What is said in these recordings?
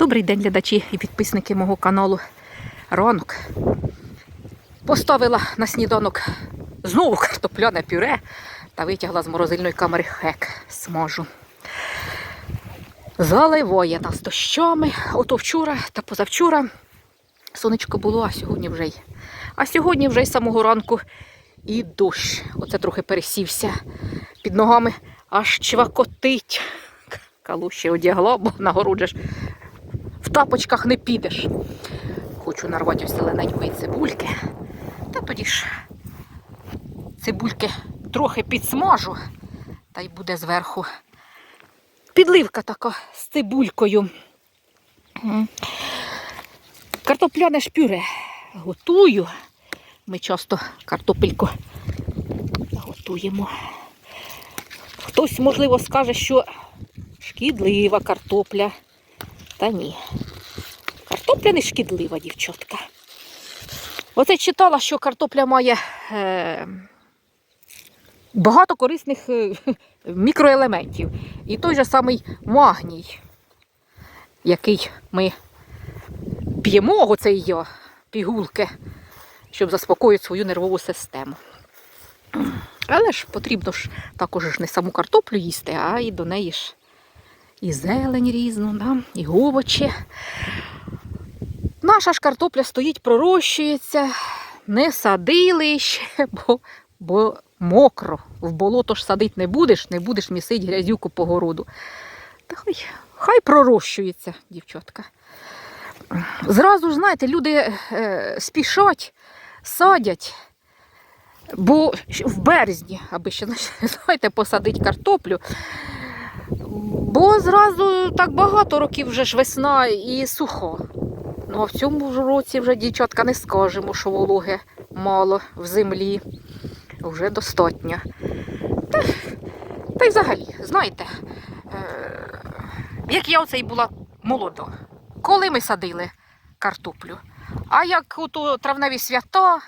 Добрий день, глядачі і підписники мого каналу. Ранок. Поставила на сніданок знову картопляне пюре та витягла з морозильної камери хек смажу. Заливає нас дощами. Ото вчора та позавчора сонечко було, а сьогодні вже й. А сьогодні вже й самого ранку і дощ. Оце трохи пересівся під ногами, аж чвакотить. Калуші одягла, бо на городі ж в тапочках не підеш. Хочу нарвати ось зелененької цибульки. Та тоді ж цибульки трохи підсмажу, та й буде зверху підливка така з цибулькою. Картопляне ж пюре готую. Ми часто картопельку готуємо. Хтось, можливо, скаже, що шкідлива картопля. Та ні. Картопля не шкідлива, дівчатка. Оце читала, що картопля має е, багато корисних е, мікроелементів. І той же самий магній, який ми п'ємо, оцей його пігулки, щоб заспокоїти свою нервову систему. Але ж потрібно ж також не саму картоплю їсти, а і до неї ж і зелень різну, да? і овочі. Наша ж картопля стоїть, пророщується, не садили ще, бо, бо мокро. В болото ж садити не будеш, не будеш місити грязюку по городу. Та хай, хай пророщується, дівчатка. Зразу ж, знаєте, люди е, спішать, садять. Бо в березні, аби ще знаєте, посадити картоплю. Бо зразу так багато років вже ж весна і сухо. Ну а в цьому ж році вже, дівчатка, не скажемо, що вологи мало в землі. Вже достатньо. Та, та й взагалі, знаєте, е, як я оце й була молода, коли ми садили картоплю, а як ото травневі свята,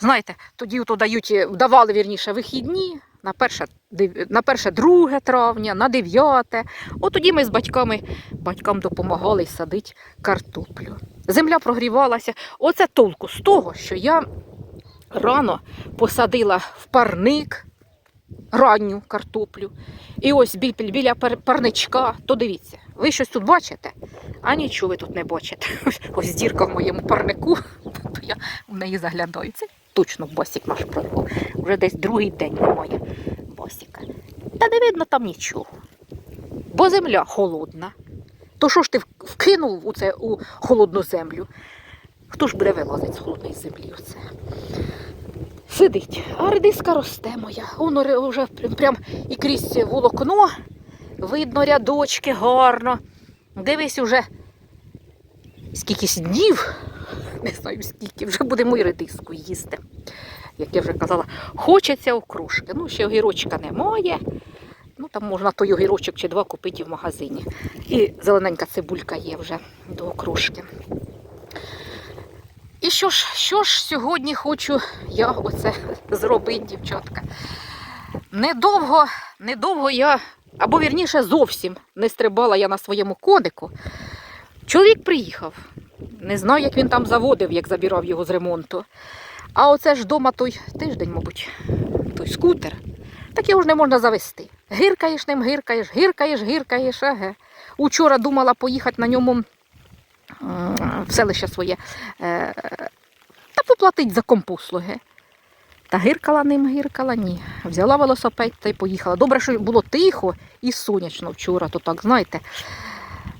знаєте, тоді ото дають, давали вірніше вихідні на перше, на перше 2 травня, на 9. От тоді ми з батьками батькам допомагали садити картоплю. Земля прогрівалася. Оце толку з того, що я рано посадила в парник ранню картоплю. І ось біль- біля парничка, то дивіться, ви щось тут бачите? А нічого ви тут не бачите. Ось дірка в моєму парнику, то я в неї заглядаю. Це точно босик наш прорвав. Вже десь другий день немає босика. Та не видно там нічого. Бо земля холодна. То що ж ти вкинув у це у холодну землю? Хто ж буде вилазити з холодної землі? Оце? Сидить, а редиска росте моя. Воно вже прям- і крізь волокно. Видно рядочки гарно. Дивись уже скількись днів, не знаю скільки, вже будемо і редиску їсти. Як я вже казала, хочеться окружки. Ну, ще огірочка немає. Ну, там можна той огірочок чи два купити в магазині. І зелененька цибулька є вже до окружки. І що ж, що ж сьогодні хочу я оце зробити, дівчатка? Недовго, недовго я, або вірніше зовсім не стрибала я на своєму конику. Чоловік приїхав. Не знаю, як він там заводив, як забирав його з ремонту. А оце ж вдома той тиждень, мабуть, той скутер. Так його ж не можна завести. Гиркаєш ним, гиркаєш, гиркаєш, гиркаєш. Еге. Учора думала поїхати на ньому в селище своє е, та поплатить за компослуги. Та гиркала ним, гиркала, ні. Взяла велосипед та й поїхала. Добре, що було тихо і сонячно вчора, то так, знаєте,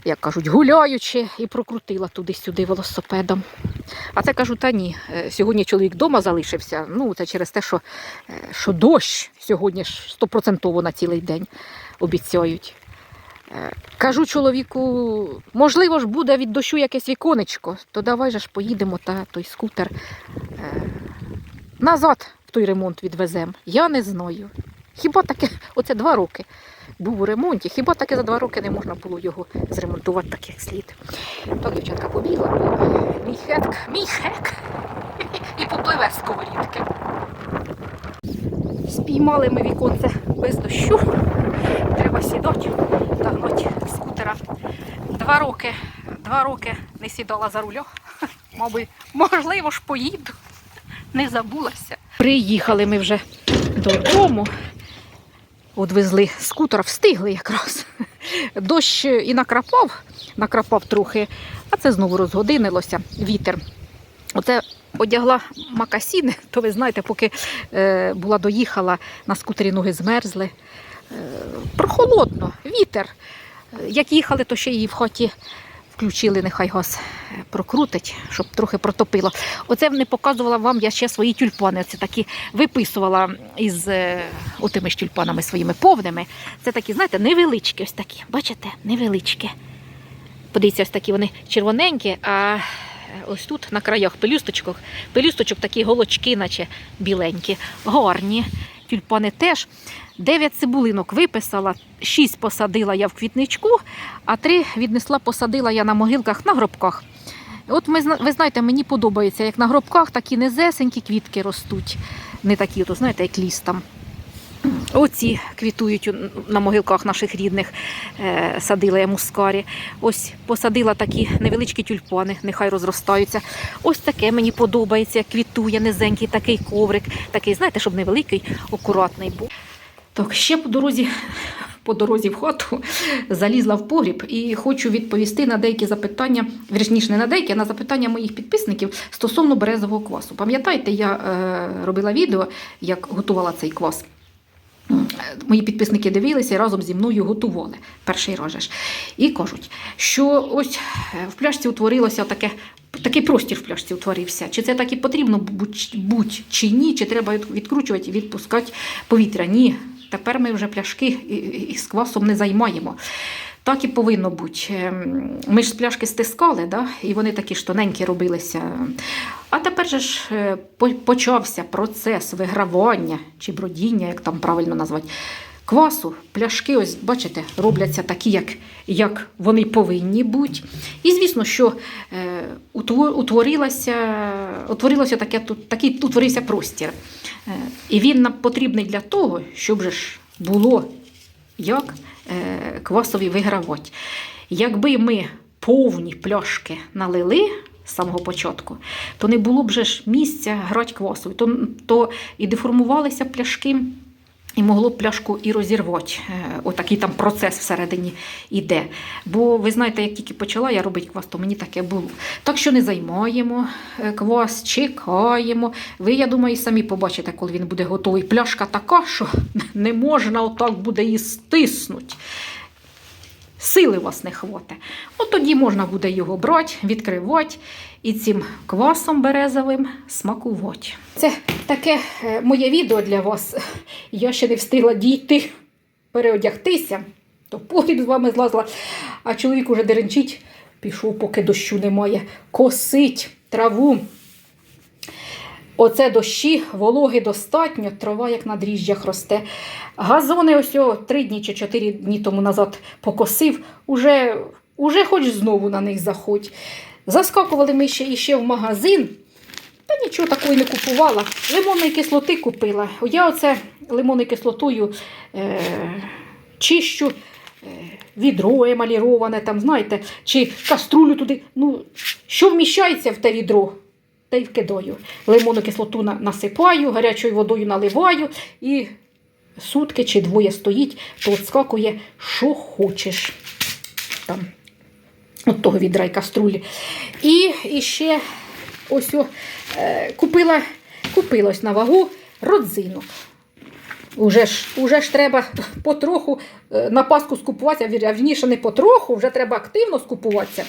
як кажуть, гуляючи і прокрутила туди-сюди велосипедом. А це кажу, та ні. е, Сьогодні чоловік вдома залишився. Ну, це через те, що, е, що дощ сьогодні стопроцентово на цілий день обіцяють. Е, Кажу чоловіку, можливо ж буде від дощу якесь віконечко, то давай же ж поїдемо та той скутер назад в той ремонт відвеземо. Я не знаю. Хіба таке, оце два роки був у ремонті, хіба таке за два роки не можна було його зремонтувати так, як слід. Так, дівчатка, побігла, бо мій хек, мій хек і попливе з сковорідки. Спіймали ми віконце без дощу. Треба сідати та гнати скутера Два роки, два роки не сідала за рулем. Мабуть, можливо ж поїду. Не забулася. Приїхали ми вже додому. Одвезли скутер, встигли якраз. Дощ і накрапав, накрапав трохи, а це знову розгодинилося, вітер. Оце одягла макасіни, то ви знаєте, поки е, була доїхала, на скутері ноги змерзли. Е, прохолодно, вітер. Е, Як їхали, то ще її в хаті включили, нехай газ е, прокрутить, щоб трохи протопило. Оце не показувала вам я ще свої тюльпани. Оце такі виписувала із е, отими ж тюльпанами своїми повними. Це такі, знаєте, невеличкі, ось такі. Бачите, невеличкі. Подивіться, ось такі вони червоненькі, а ось тут на краях пелюсточках, пелюсточок такі голочки, наче біленькі, гарні. Тюльпани теж. Дев'ять цибулинок виписала, шість посадила я в квітничку, а три віднесла, посадила я на могилках на гробках. От ми, ви знаєте, мені подобається, як на гробках такі низесенькі квітки ростуть. Не такі, то знаєте, як ліс там. Оці квітують на могилках наших рідних, е, садила я мускарі. Ось посадила такі невеличкі тюльпани, нехай розростаються. Ось таке мені подобається, квітує низенький такий коврик, такий, знаєте, щоб невеликий, акуратний був. Так, ще по дорозі, по дорозі в хату залізла в погріб і хочу відповісти на деякі запитання, вірніше не на деякі, а на запитання моїх підписників стосовно березового квасу. Пам'ятаєте, я е, робила відео, як готувала цей квас. Мої підписники дивилися і разом зі мною готували перший раз. І кажуть, що ось е, в пляшці утворилося таке. Такий простір в пляшці утворився. Чи це так і потрібно будь, чи ні, чи треба відкручувати і відпускати повітря? Ні. Тепер ми вже пляшки із квасом не займаємо. Так і повинно бути. Ем, Ми ж з пляшки стискали, да? і вони такі ж робилися. А тепер же ж е, почався процес вигравання чи бродіння, як там правильно назвати. Квасу, пляшки, ось бачите, робляться такі, як, як вони повинні бути. І звісно, що е, утворилося, утворилося таке, тут, такий утворився простір. Е, і він нам потрібний для того, щоб же ж було як е, квасові вигравати. Якби ми повні пляшки налили з самого початку, то не було б же ж місця грати квасові, то, то і деформувалися пляшки. І могло б пляшку і розірвати. Е, Отакий там процес всередині йде. Бо ви знаєте, як тільки почала я робити квас, то мені таке було. Так що не займаємо е, квас, чекаємо. Ви, я думаю, самі побачите, коли він буде готовий. Пляшка така, що не можна отак буде її стиснути. Сили вас не хватить. От тоді можна буде його брати, відкривати і цим квасом березовим смакувати. Це таке е, моє відео для вас. Я ще не встигла дійти, переодягтися, то погріб з вами злазила, а чоловік уже деренчить, пішов, поки дощу немає, косить траву. Оце дощі, вологи достатньо, трава як на дріжджах росте. Газони ось три дні чи чотири дні тому назад покосив, уже, уже хоч знову на них заходь. Заскакували ми ще іще в магазин, та нічого такого не купувала. Лимонної кислоти купила. Я оце лимонною кислотою е, чищу е, відро емаліроване, там, знаєте, чи каструлю туди. Ну, що вміщається в те відро? Та й вкидаю. Лимонну кислоту насипаю, гарячою водою наливаю і сутки чи двоє стоїть, то отскакує, що хочеш. Там, от того відра й каструлі. І, і ще ось о, е, купила, купила на вагу родзинок. Уже ж, уже ж треба потроху е, на Пасху скупуватися, а вірніше не потроху, вже треба активно скупуватися.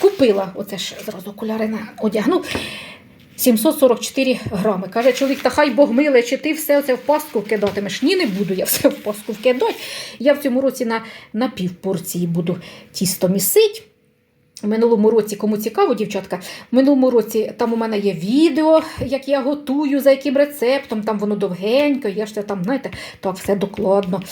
Купила, оце ж зразу окуляри на одягну. 744 грами. Каже чоловік, та хай Бог миле, чи ти все це в пастку вкидатимеш? Ні, не буду я все в пастку вкидати. Я в цьому році на, на пів порції буду тісто місить. В минулому році, кому цікаво, дівчатка, в минулому році там у мене є відео, як я готую, за яким рецептом, там воно довгенько, я ж це там, знаєте, так все докладно.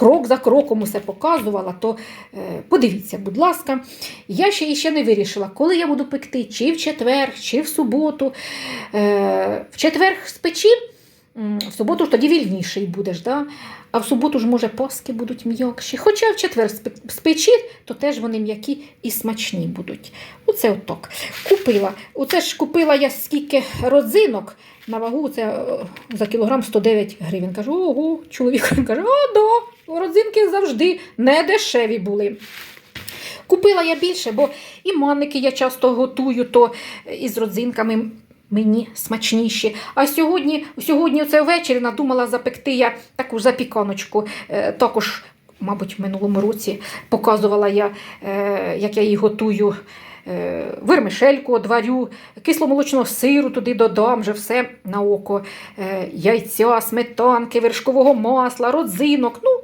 Крок за кроком усе показувала, то е, подивіться, будь ласка. Я ще іще не вирішила, коли я буду пекти, чи в четвер, чи в суботу. Е, в четвер спечі, в суботу ж тоді вільніший будеш. Да? А в суботу ж, може, паски будуть м'якші. Хоча в четвер спе- спечі, то теж вони м'які і смачні будуть. Оце отак. Купила. Оце ж купила я скільки родзинок на вагу, це е, за кілограм 109 гривень. Кажу, ого, чоловік каже, а да, родзинки завжди не дешеві були. Купила я більше, бо і манники я часто готую, то із родзинками мені смачніші. А сьогодні, сьогодні оце ввечері надумала запекти я таку запіканочку. Е, також, мабуть, в минулому році показувала я, е, як я її готую. Е, Вермишельку одварю, кисломолочного сиру туди додам, вже все на око, е, яйця, сметанки, вершкового масла, родзинок, ну,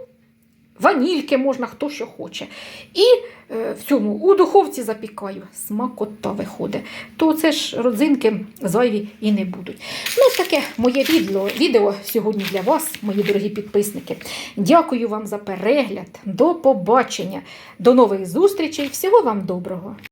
ванільки можна, хто що хоче. І е, в цьому у духовці запікаю. Смакота виходить. То це ж родзинки зайві і не будуть. Ну, таке моє відео, відео сьогодні для вас, мої дорогі підписники. Дякую вам за перегляд. До побачення. До нових зустрічей. Всього вам доброго.